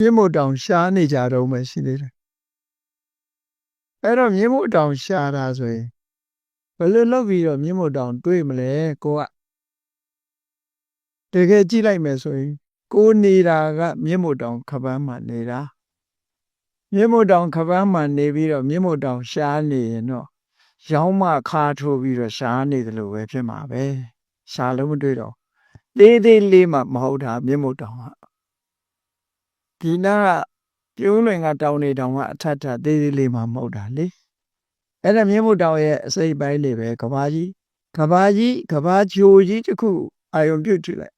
မြင့်မို့တောင်ရှားနေကြတော့မှရှိသေးတယ်အဲ့တော့မြင့်မို့တောင်ရှားတာဆိုရင်ဘယ်လိုလုပ်ပြီးတော့မြင့်မို့တောင်တွေးမလဲကိုကတကယ်ကြည့်လိုက်မယ်ဆိုရင်ကိုနေတာကမြင့်မို့တောင်ခပန်းမှာနေတာမြင့်မို့တောင်ခပန်းမှာနေပြီးတော့မြင့်မို့တောင်ရှားနေရင်တော့ရောင်းမခါထိုးပြီးတော့ရှားနေတယ်လို့ပဲဖြစ်မှာပဲရှားလို့မတွေ့တော့သေးသေးလေးမှမဟုတ်တာမြင့်မို့တောင်က ဒီနာကပြုံးလွင်ကတောင်နေတောင်ကအထက်ထက်သေးသေးလေးမှမဟုတ်တာလေအဲ့ဒါမြင့်မို့တောင်ရဲ့အစိပ်ပိုင်းလေးပဲကဘာကြီးကဘာကြီးကဘာဂျိုကြီးတစ်ခုအာယုံပြုတ်ကြည့်လိုက်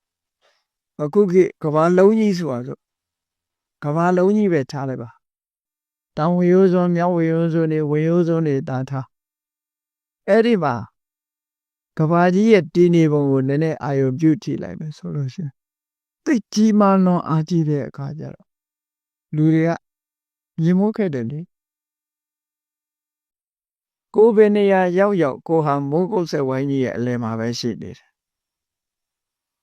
အခုခေတ်ကဘာလုံးကြီးဆိုတာဆိုကဘာလုံးကြီးပဲထားလိုက်ပါတောင်ဝေရိုးစွန်းမြောက်ဝေရိုးစွန်းနေဝေရိုးစွန်းနေတာထားအဲ့ဒီမှာကဘာကြီးရဲ့တည်နေပုံကိုနည်းနည်းအာယုံပြုတ်ကြည့်လိုက်မယ်ဆိုလို့ရှိရင်သိပ်ကြီးမားလွန်အားကြီးတဲ့အခါကျတော့ လူတွေကမြင်မိုးခဲ့တယ်လေကိုယ်ဘယ်နေရာရောက်ရောက်ကိုဟာမိုးကုတ်ဆက်ဝိုင်းကြီးရဲ့အလယ်မှာပဲရှိနေတယ်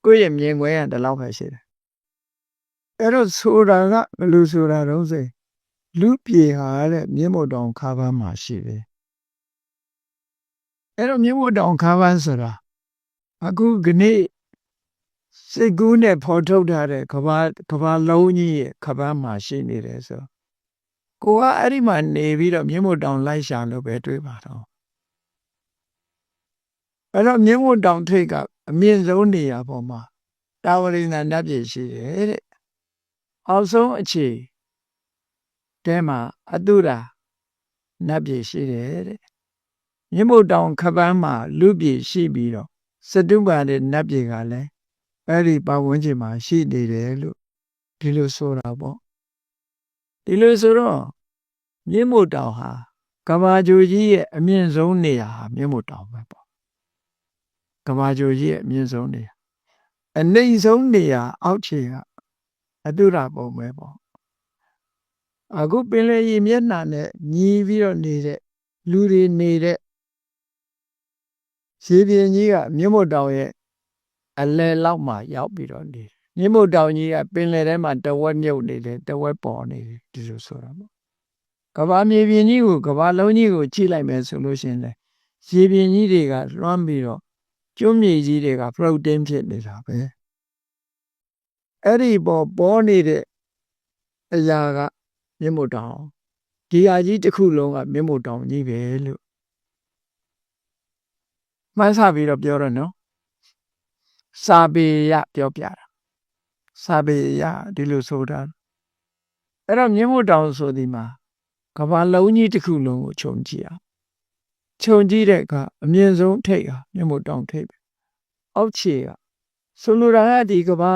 ကိုယ့်ရဲ့မြင်ကွယ်ကဒီလောက်ပဲရှိတယ်အဲ့တော့ဆိုတာကဘယ်လိုဆိုတာတော့စေလူပြေဟာတဲ့မြင့်မို့တောင်ခါးပန်းမှာရှိတယ်အဲ့တော့မြင့်မို့တောင်ခါးပန်းဆိုတာအခုကနေ့ စိတ်ကူးနဲ့ဖော်ထုတ်ထားတဲ့ကဘာကဘာလုံးကြီးရဲ့ခါးပန်းမှာရှိနေတယ်ဆိုကိုကအဲ့ဒီမှာနေပြီးတော့မြင့်မို့တောင်လိုက်ရှာလို့ပဲတွေးပါတော့အဲ့တော့မြင့်မို့တောင်ထိတ်ကအမြင့်ဆုံးနေရာပေါ်မှာတာဝရိန္ဒနတ်ပြည်ရှိတယ်တဲ့အောက်ဆုံးအခြေတဲမှာအတုရာနတ်ပြည်ရှိတယ်တဲ့မြင့်မို့တောင်ခပန်းမှာလူပြည်ရှိပြီးတော့စတုပါတဲ့နတ်ပြည်ကလည်း အဲ့ဒီပတ်ဝန်းကျင်မှာရှိနေတယ်လို့ဒီလိုဆိုတာပေါ့ဒီလိုဆိုတော့မြင့်မို့တောင်ဟာကဘာဂျိုကြီးရဲ့အမြင့်ဆုံးနေရာဟာမြင့်မို့တောင်ပဲပေါ့ကဘာဂျိုကြီးရဲ့အမြင့်ဆုံးနေရာအနှိမ့်ဆုံးနေရာအောက်ခြေကအတုရပုံပဲပေါ့အခုပင်လယ်ရေမျက်နှာနဲ့ညီးပြီးတော့နေတဲ့လူတွေနေတဲ့ရေပြင်ကြီးကမြင့်မို့တောင်ရဲ့ အလယ်လောက်မှာရောက်ပြီးတော့နေတယ်မြင့်မို့တောင်ကြီးကပင်လယ်ထဲမှာတဝက်မြုပ်နေတယ်တဝက်ပေါ်နေတယ်ဒီလိုဆိုတာပေါ့ကဘာမြေပြင်ကြီးကိုကဘာလုံးကြီးကိုကြည့်လိုက်မယ်ဆိုလို့ရှိရင်လေရေပြင်ကြီးတွေကလွှမ်းပြီးတော့ကျွန်းမြေကြီးတွေက protein ဖြစ်နေတာပဲအဲ့ဒီပေါ်ပေါ်နေတဲ့အရာကမြင့်မို့တောင်ဒီဟာကြီးတစ်ခုလုံးကမြင့်မို့တောင်ကြီးပဲလို့မှန်းဆပြီးတော့ပြောရနော် စာပေရပြောပြတာစာပေရဒီလိုဆိုတာအဲ့တော့မြင့်မို့တောင်ဆိုဒီမှာကဘာလုံးကြီးတစ်ခုလုံးကိုခြုံကြည့်အောင်ခြုံကြည့်တဲ့အခါအမြင့်ဆုံးထိပ်ဟာမြင့်မို့တောင်ထိပ်ပဲအောက်ခြေကဆိုလိုတာကဒီကဘာ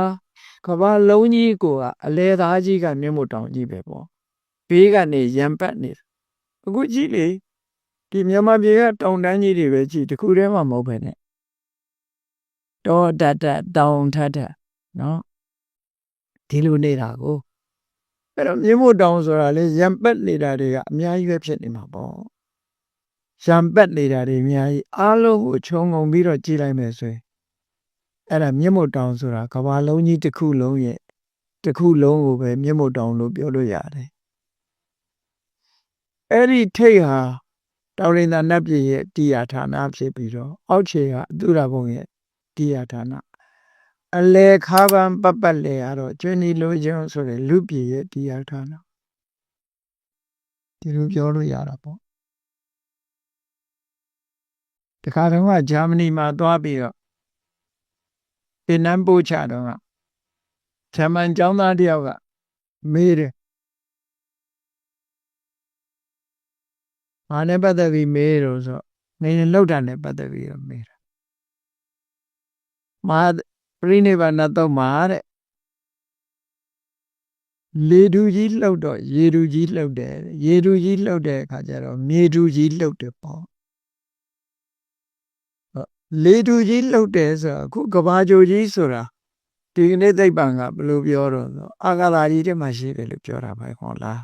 ကဘာလုံးကြီးကိုကအလဲသားကြီးကမြင့်မို့တောင်ကြီးပဲပေါ့ဘေးကနေရံပတ်နေတယ်အခုကြည့်လေဒီမြန်မာပြည်ကတောင်တန်းကြီးတွေပဲကြည့်တခုတည်းမှမဟုတ်ပဲနဲ့ တောတတ်တတ်တောင်ထတ်ထတ်နော်ဒီလိုနေတာကိုအဲ့တော့မြင့်မို့တောင်ဆိုတာလေရံပတ်နေတာတွေကအများကြီးပဲဖြစ်နေမှာပေါ့ရံပတ်နေတာတွေအများကြီးအားလုံးကိုခြုံငုံပြီးတော့ကြည့်လိုက်မယ်ဆိုရင်အဲ့ဒါမြင့်မို့တောင်ဆိုတာကဘာလုံးကြီးတစ်ခုလုံးရဲ့တစ်ခုလုံးကိုပဲမြင့်မို့တောင်လို့ပြောလို့ရတယ်အဲ့ဒီထိတ်ဟာတောင်ရင်သာနတ်ပြည်ရဲ့တရားဌာနဖြစ်ပြီးတော့အောက်ခြေကအတုရဘုံရဲ့ တရားဌာနအလေခါပံပပတ်လေကတော့ကျွနီလိုခြင်းဆိုတဲ့လူပြည်ရဲ့တရားဌာနဒီလိုပြောလို့ရတာပေါ့တခါတော့ကဂျာမနီမှာသွားပြီးတော့သင်တန်းပို့ချတော့ကဂျာမန်ကျောင်းသားတယောက်ကမေးတယ်ဘာနဲ့ပတ်သက်ပြီးမေးတော့ဆိုနေရင်လောက်တာနဲ့ပတ်သက်ပြီးတော့မေးတာ မာပရိနိဗ္ဗာန်တော့မှာတဲ့လေတူကြီးလှုပ်တော့ရေတူကြီးလှုပ်တယ်ရေတူကြီးလှုပ်တဲ့အခါကျတော့မြေတူကြီးလှုပ်တယ်ပေါ့လေတူကြီးလှုပ်တယ်ဆိုတော့အခုကဘာဂျိုကြီးဆိုတာဒီကနေ့သိပ္ပံကဘယ်လိုပြောတော့ဆိုအာဂါသာကြီးတည်းမှာရှိတယ်လို့ပြောတာပဲဟောလား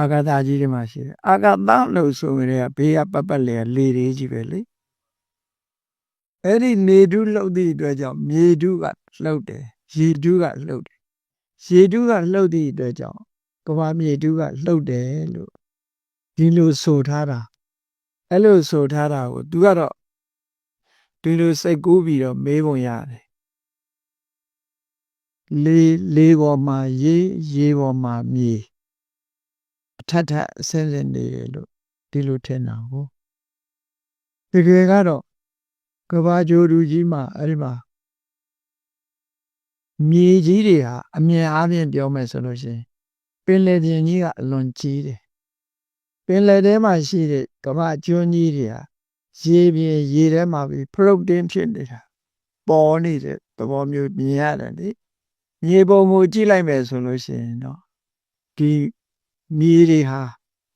အာဂါသာကြီးတည်းမှာရှိတယ်အာဂါသလို့ဆိုရင်ကဘေးကပတ်ပတ်လေလေတွေကြီးပဲလေ အဲ့ဒီနေတုလှုပ်သည့်အတွက်ကြောင့်မြေတုကလှုပ်တယ်ရေတုကလှုပ်တယ်ရေတူးကလှုပ်သည့်အတွက်ကြောင့်ကဘာမြေတူးကလှုပ်တယ်လို့ဒီလိုဆိုထားတာအဲ့လိုဆိုထားတာကိုသူကတော့ဒီလိုစိတ်ကူးပြီးတော့မေးပုံရတယ်လေလေပေါ်မှာရေရေပေါ်မှာမြေအထက်ထက်အစင်းစင်းနေတယ်လို့ဒီလိုထင်တာကိုတကယ်ကတော့ ကဘာဂျိုလူကြီးမှာအဲ့ဒီမှာမြေကြီးတွေဟာအမြင်အားဖြင့်ပြောမယ်ဆိုလို့ရှိရင်ပင်လယ်ပြင်ကြီးကအလွန်ကြီးတယ်ပင်လယ်ထဲမှာရှိတဲ့ကမ္ဘာကျွန်းကြီးတွေဟာရေပြင်ရေထဲမှာပြီး protein ဖြစ်နေတာပေါ်နေတဲ့သဘောမျိုးမြင်ရတယ်လေမြေပုံကိုကြည့်လိုက်မယ်ဆိုလို့ရှိရင်တော့ဒီမြေတွေဟာ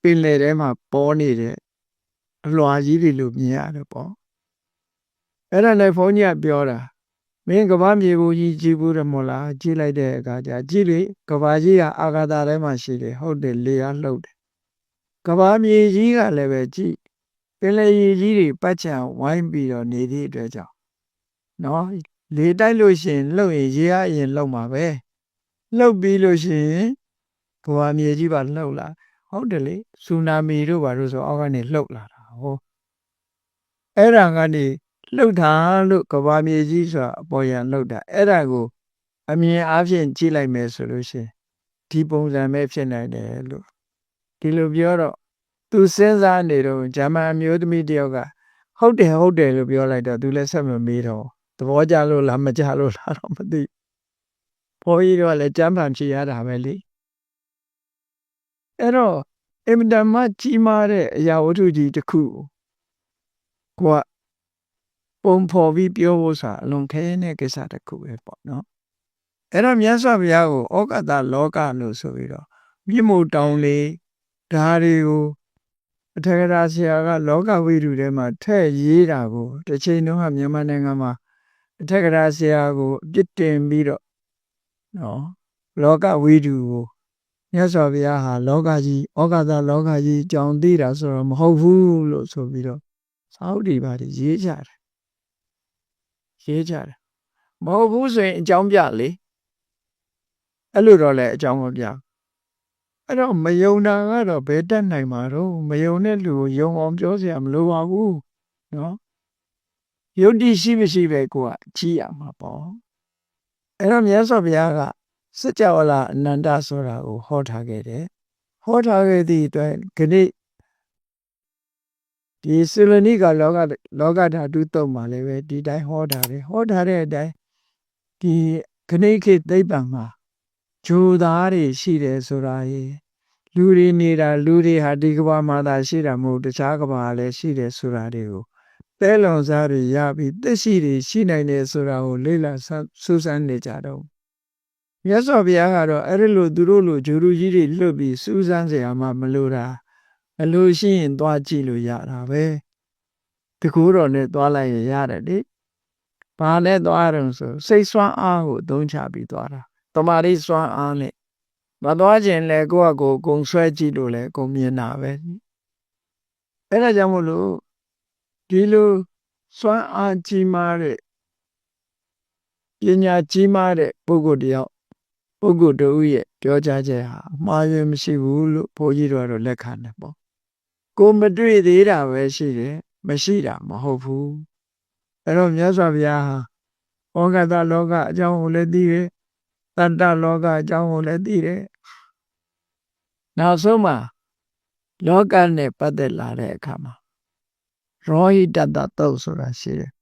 ပင်လယ်ထဲမှာပေါ်နေတဲ့အလွှာကြီးတွေလို့မြင်ရတယ်ပေါ့ အဲ့ဒါလည်းဘုန်းကြီးကပြောတာမင်းကဘာမြေဘူးကြီးကြည့်ဘူးတယ်မို့လားကြည့်လိုက်တဲ့အခါကျကြည့်လေကဘာကြီးကအာဂါတာထဲမှာရှိတယ်ဟုတ်တယ်လေအားလှုပ်တယ်ကဘာမြေကြီးကလည်းပဲကြည့်ပင်လယ်ရေကြီးတွေပတ်ချံဝိုင်းပြီးတော့နေသည့်အတွက်ကြောင့်နော်လေတိုက်လို့ရှိရင်လှုပ်ရင်ရေအားရင်လှုပ်မှာပဲလှုပ်ပြီးလို့ရှိရင်ကဘာမြေကြီးပါလှုပ်လာဟုတ်တယ်လေဆူနာမီတို့ဘာလို့ဆိုအောက်ကနေလှုပ်လာတာဟောအဲ့ဒါကနေ လှုပ်တာလို့ကဘာမြေကြီးဆိုတာအပေါ်ယံလှုပ်တာအဲ့ဒါကို အမြင်အားဖြင့်ကြည့်လိုက်မယ်ဆိုလို့ရှိရင်ဒီပုံစံပဲဖြစ်နိုင်တယ်လို့ဒီလိုပြောတော့သူစဉ်းစားနေတော့ဂျာမန်အမျိုးသမီးတယောက်ကဟုတ်တယ်ဟုတ်တယ်လို့ပြောလိုက်တော့သူလည်းဆက်မမေးတော့သဘောကျလို့လားမကျလို့လားတော့မသိဘိုးကြီးတော့လည်းကြမ်းပန်ဖြေရတာပဲလေအဲ့တော့အင်မတန်မှကြီးမားတဲ့အရာဝတ္ထုကြီးတစ်ခုကိုက ပုံဖော်ပြီးပြောဖို့ဆိုတာအလွန်ခဲတဲ့ကိစ္စတစ်ခုပဲပေါ့နော်အဲ့တော့မြတ်စွာဘုရားကိုဩကတလောကလို့ဆိုပြီးတော့မြင့်မို့တောင်းလေးဓာတွေကိုအထက်ကရာဆရာက လောကဝိတုထဲမှာထည့်ရေးတာကိုတစ်ချိန်လုံးကမြန်မာနိုင်ငံမှာအထက်ကရာဆရာကိုအပြစ်တင်ပြီးတော့နော်လောကဝိတုကိုမြတ်စွာဘုရားဟာလောကကြီးဩကာသလောကကြီးကြောင်သိတာဆိုတော့မဟုတ်ဘူးလို့ဆိုပြီးတော့သာဝတိပါတွေရေးကြတယ် ရေးကြတယ်မဟုတ်ဘူးဆိုရင်အကြောင်းပြလေအဲ့လိုတော့လည်းအကြောင်းမပြအဲ့တော့မယုံတာကတော့ဘယ်တက်နိုင်မှာတော့မယုံတဲ့လူကိုယုံအောင်ပြောစရာမလိုပါဘူးနော်ယုတ်တိရှိမရှိပဲကိုကကြည့်ရမှာပေါ့အဲ့တော့မြတ်စွာဘုရားကစัจ java လာအနန္တဆိုတာကိုဟောထားခဲ့တယ်ဟောထားခဲ့သည့်အတွက်ခဏ ဒီစေလနိကလောကလောကဓာတုတုံမှာလည်းပဲဒီတိုင်းဟောတာလေဟောထားတဲ့အတိုင်းဒီခဏိခေသိပ္ပံမှာဂျိုသားတွေရှိတယ်ဆိုတာရေလူတွေနေတာလူတွေဟာဒီကဘာမှာသာရှိတာမဟုတ်တခြားကဘာလည်းရှိတယ်ဆိုတာတွေကိုသဲလွန်စားတွေရပြီးသက်ရှိတွေရှိနိုင်တယ်ဆိုတာကိုလေ့လာစူးစမ်းနေကြတော့မြတ်စွာဘုရားကတော့အဲ့ဒီလိုသူတို့လိုဂျူရူကြီးတွေလွတ်ပြီးစူးစမ်းစရာမှမလိုတာ အလိုရှိရင်သွားကြည့်လို့ရတာပဲတကူတော်နဲ့သွားလိုက်ရရတယ်လေဘာနဲ့သွားရအောင်ဆိုစိတ်ဆွမ်းအားကိုအသုံးချပြီးသွားတာတမာရီစွမ်းအားနဲ့မသွားခြင်းလဲကိုယ့်အကိုဂုံဆွဲကြည့်လို့လဲဂုံမြင်တာပဲအဲ့ဒါကြောင့်မို့လို့ဒီလိုစွမ်းအားကြီးမားတဲ့ပညာကြီးမားတဲ့ပုဂ္ဂိုလ်တယောက်ပုဂ္ဂိုလ်တို့ရဲ့ပြောကြားချက်ဟာအမှားယွင်းမရှိဘူးလို့ဘုန်းကြီးတို့ကတော့လက်ခံတယ်ပေါ့ ကိုမတွေ့သေးတာပဲရှိတယ်မရှိတာမဟုတ်ဘူးအဲ့တော့မြတ်စွာဘုရားဟာဩဃတလောကအကြောင်းကိုလည်းသိတယ်တတ္တလောကအကြောင်းကိုလည်းသိတယ်နောက်ဆုံးမှာလောကနဲ့ပတ်သက်လာတဲ့အခါမှာရောဟိတတသုတ်ဆိုတာရှိတယ်